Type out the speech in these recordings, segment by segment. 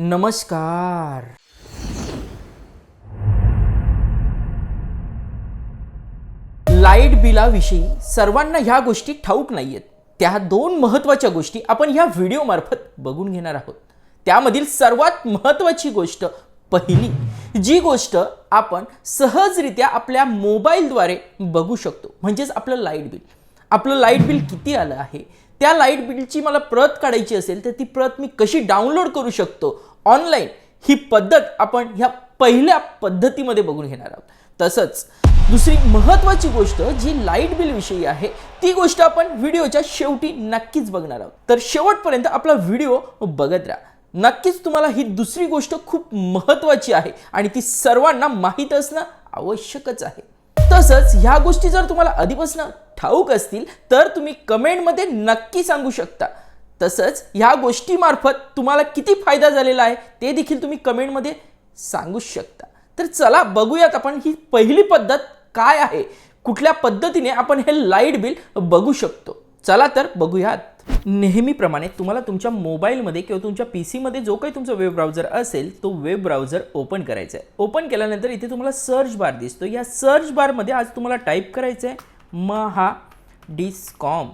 नमस्कार. लाइट बिलाविषयी सर्वांना ह्या गोष्टी ठाऊक नाहीयेत. त्या दोन महत्त्वाच्या गोष्टी आपण ह्या व्हिडिओमार्फत बघून घेणार आहोत. त्यामधील सर्वात महत्त्वाची गोष्ट पहिली जी गोष्ट आपण सहजरित्या आपल्या मोबाईलद्वारे बघू शकतो म्हणजेच आपलं लाइट बिल. आपलं लाइट बिल किती आलं आहे? त्या लाइट बिलची मला प्रत काढायची असेल तर ती प्रत मी कशी डाउनलोड करू शकतो? ऑनलाईन ही पद्धत आपण ह्या पहिल्या पद्धतीमध्ये बघून घेणार आहोत. तसंच दुसरी महत्त्वाची गोष्ट जी लाइट बिल विषयी आहे ती गोष्ट आपण व्हिडिओच्या शेवटी नक्कीच बघणार आहोत. तर शेवटपर्यंत आपला व्हिडिओ बघत राहा. नक्कीच तुम्हाला ही दुसरी गोष्ट खूप महत्त्वाची आहे आणि ती सर्वांना माहीत असणं आवश्यकच आहे. तसंच ह्या गोष्टी जर तुम्हाला आधीपासून ठाऊक असतील तर तुम्ही कमेंटमध्ये नक्की सांगू शकता. तसंच ह्या गोष्टीमार्फत तुम्हाला किती फायदा झालेला आहे ते देखील तुम्ही कमेंटमध्ये सांगू शकता. तर चला बघूयात आपण ही पहिली पद्धत काय आहे कुठल्या पद्धतीने आपण हे लाइट बिल बघू शकतो. चला तर बघूयात. नेहमीप्रमाणे तुम्हाला तुमच्या मोबाईलमध्ये किंवा तुमच्या पी सीमध्ये जो काही तुमचा वेब ब्राउझर असेल तो वेब ब्राउझर ओपन करायचा आहे. ओपन केल्यानंतर इथे तुम्हाला सर्च बार दिसतो. या सर्च बारमध्ये आज तुम्हाला टाईप करायचं आहे महा डिस्कॉम.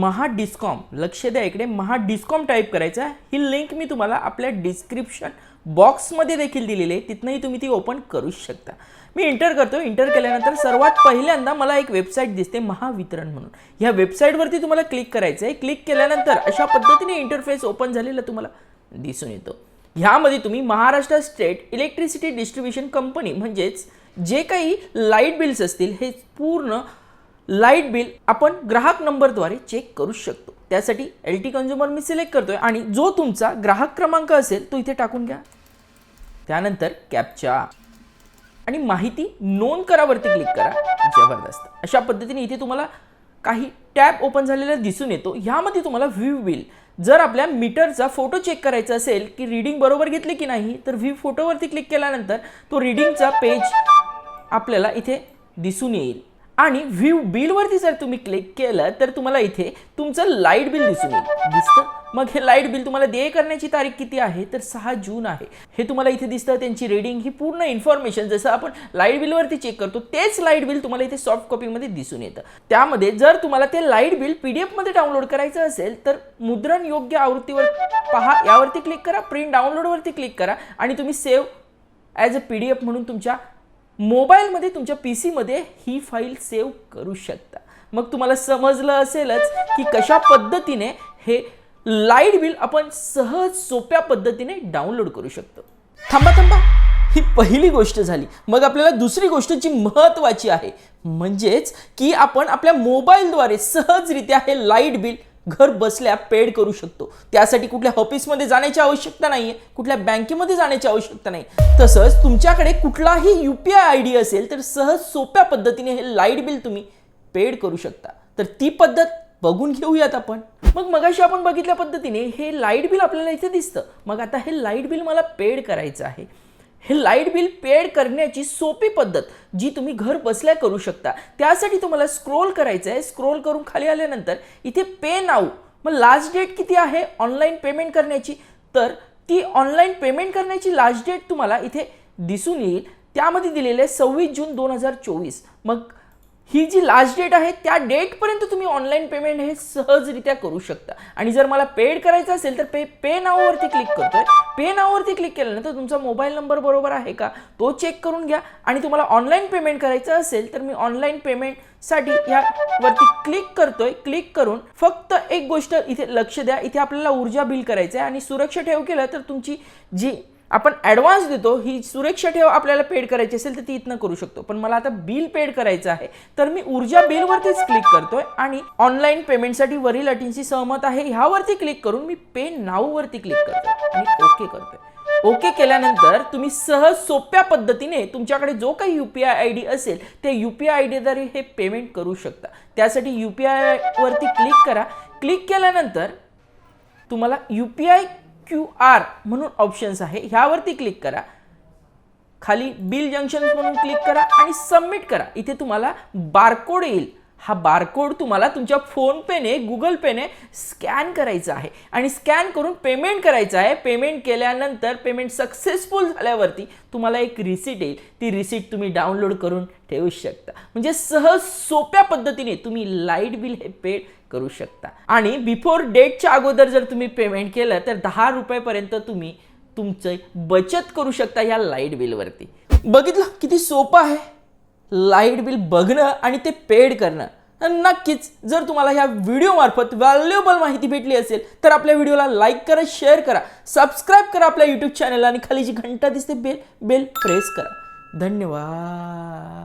महा डिस्कॉम लक्ष द्या इकडे महा डिस्कॉम टाईप करायचा. आहे ही लिंक मी तुम्हाला आपल्या डिस्क्रिप्शन बॉक्समध्ये देखील दिलेली आहे. तिथनंही तुम्ही ती ओपन करू शकता. मी इंटर करतो इंटर केल्यानंतर सर्वात पहिल्यांदा मला एक वेबसाईट दिसते महावितरण म्हणून. ह्या वेबसाईटवरती तुम्हाला क्लिक करायचं आहे क्लिक केल्यानंतर अशा पद्धतीने इंटरफेस ओपन झालेला तुम्हाला दिसून येतो. ह्यामध्ये तुम्ही Maharashtra state electricity distribution company म्हणजेच जे काही लाइट बिल्स असतील हे पूर्ण लाइट बिल आपण ग्राहक नंबरद्वारे चेक करू शकतो. त्यासाठी एल टी कन्झ्युमर मी सिलेक्ट करतोय आणि जो तुमचा ग्राहक क्रमांक असेल तो इथे टाकून घ्या. त्यानंतर कॅपचा. आणि माहिती नोंद करावरती क्लिक करा. जबरदस्त. अशा पद्धतीने इथे तुम्हाला काही टॅब ओपन झालेला दिसून येतो. ह्यामध्ये तुम्हाला व्ह्यू बिल. जर आपल्या मीटरचा फोटो चेक करायचा असेल की रीडिंग बरोबर घेतली की नाही तर व्ह्यू फोटोवरती क्लिक केल्यानंतर तो रीडिंगचा पेज आपल्याला इथे दिसून येईल. आणि व्ह्यू बिलवरती जर तुम्ही क्लिक केलं तर तुम्हाला इथे तुमचं लाइट बिल दिसून येईल. दिसतं? मग हे लाइट बिल तुम्हाला देय करण्याची तारीख किती आहे? तर सहा जून आहे. हे तुम्हाला इथे दिसतं त्यांची रेडिंग ही पूर्ण इन्फॉर्मेशन जसं आपण लाइट बिलवरती चेक करतो तेच लाइट बिल तुम्हाला इथे सॉफ्ट कॉपीमध्ये दिसून येतं. त्यामध्ये जर तुम्हाला ते लाइट बिल पी डी एफमध्ये डाउनलोड करायचं असेल तर मुद्रण योग्य आवृत्तीवर पहा. यावरती क्लिक करा प्रिंट डाउनलोडवरती क्लिक करा आणि तुम्ही save as a P D F म्हणून तुमच्या मोबाईलमध्ये तुमच्या पी सीमध्ये ही फाईल सेव्ह करू शकता. मग तुम्हाला समजलं असेलच की कशा पद्धतीने हे लाइट बिल आपण सहज सोप्या पद्धतीने डाउनलोड करू शकतो. थांबा थांबा. ही पहिली गोष्ट झाली. मग आपल्याला दुसरी गोष्ट जी महत्त्वाची आहे म्हणजेच की आपण आपल्या मोबाईलद्वारे सहजरित्या हे लाइट बिल घर बसल्या पेड करू शकतो. त्यासाठी कुठल्या ऑफिसमध्ये जाण्याची आवश्यकता नाही आहे कुठल्या बँकेमध्ये जाण्याची आवश्यकता नाही. तसंच तुमच्याकडे कुठलाही U P I I D असेल तर सहज सोप्या पद्धतीने हे लाइट बिल तुम्ही पेड करू शकता. तर ती पद्धत बघून घेऊयात आपण. मग मगाशी आपण बघितल्या पद्धतीने हे लाइट बिल आपल्याला इथे दिसतं. मग आता हे लाइट बिल मला पेड करायचं आहे. हे लाइट बिल पेड करण्याची सोपी पद्धत जी तुम्ही घर बसल्या करू शकता. त्यासाठी तुम्हाला स्क्रोल करायचं आहे स्क्रोल करून खाली आल्यानंतर इथे पे नाऊ मग लास्ट डेट किती आहे? ऑनलाईन पेमेंट करण्याची. तर ती ऑनलाईन पेमेंट करण्याची लास्ट डेट तुम्हाला इथे दिसून येईल. त्यामध्ये दिलेले सव्वीस जून दोन हजार चोवीस. मग ही जी लास्ट डेट आहे त्या डेटपर्यंत तुम्ही ऑनलाईन पेमेंट हे सहजरित्या करू शकता. आणि जर मला पेड करायचं असेल तर पे पे नावावरती क्लिक करतोय. पे नावावरती क्लिक केल्यानंतर तुमचा मोबाईल नंबर बरोबर आहे का तो चेक करून घ्या. आणि तुम्हाला ऑनलाईन पेमेंट करायचं असेल तर मी ऑनलाईन पेमेंटसाठी यावरती क्लिक करतोय. क्लिक करून फक्त एक गोष्ट इथे लक्ष द्या. इथे आपल्याला ऊर्जा बिल करायचं आहे आणि सुरक्षा ठेव केलं तर तुमची जी आपण ॲडव्हान्स देतो ही सुरक्षा ठेव आपल्याला पेड करायची असेल तर ती इथनं करू शकतो. पण मला आता बिल पेड करायचं आहे तर मी ऊर्जा बिलवरतीच क्लिक करतोय आणि ऑनलाईन पेमेंटसाठी वरील अटींशी सहमत आहे. ह्यावरती क्लिक करून मी पे नाऊवरती क्लिक करतोय. आणि ओके करतोय. ओके केल्यानंतर तुम्ही सहज सोप्या पद्धतीने तुमच्याकडे जो काही U P I I D असेल ते यू पी आय आय डीद्वारे हे पेमेंट करू शकता. त्यासाठी यू पी आय वरती क्लिक करा. क्लिक केल्यानंतर तुम्हाला U P I Q R म्हणून ऑप्शन्स आहे. ह्यावरती क्लिक करा. खाली बिल जंक्शन म्हणून क्लिक करा आणि सबमिट करा. इथे तुम्हाला बारकोड येईल. हा बारकोड तुम्हाला तुमच्या फोनपेने गुगल पेने स्कॅन करायचा आहे. आणि स्कॅन करून पेमेंट करायचं आहे. पेमेंट केल्यानंतर पेमेंट सक्सेसफुल झाल्यावरती तुम्हाला एक रिसीट येईल. ती रिसिट तुम्ही डाउनलोड करून ठेवू शकता. म्हणजे सहज सोप्या पद्धतीने तुम्ही लाइट बिल हे पेड करू शकता. आणि बिफोर डेटच्या अगोदर जर तुम्ही पेमेंट केलं तर दहा रुपयेपर्यंत तुम्ही तुमचं बचत करू शकता या लाइट बिलवरती बघितलं किती सोपं आहे? लाइट बिल बघणं आणि ते पेड करणं. नक्कीच जर तुम्हाला ह्या व्हिडिओमार्फत व्हॅल्युएबल माहिती भेटली असेल तर आपल्या व्हिडिओला लाईक करा शेअर करा सबस्क्राईब करा आपल्या यूट्यूब चॅनलला आणि खाली जी घंटा दिसते बेल बेल प्रेस करा. धन्यवाद.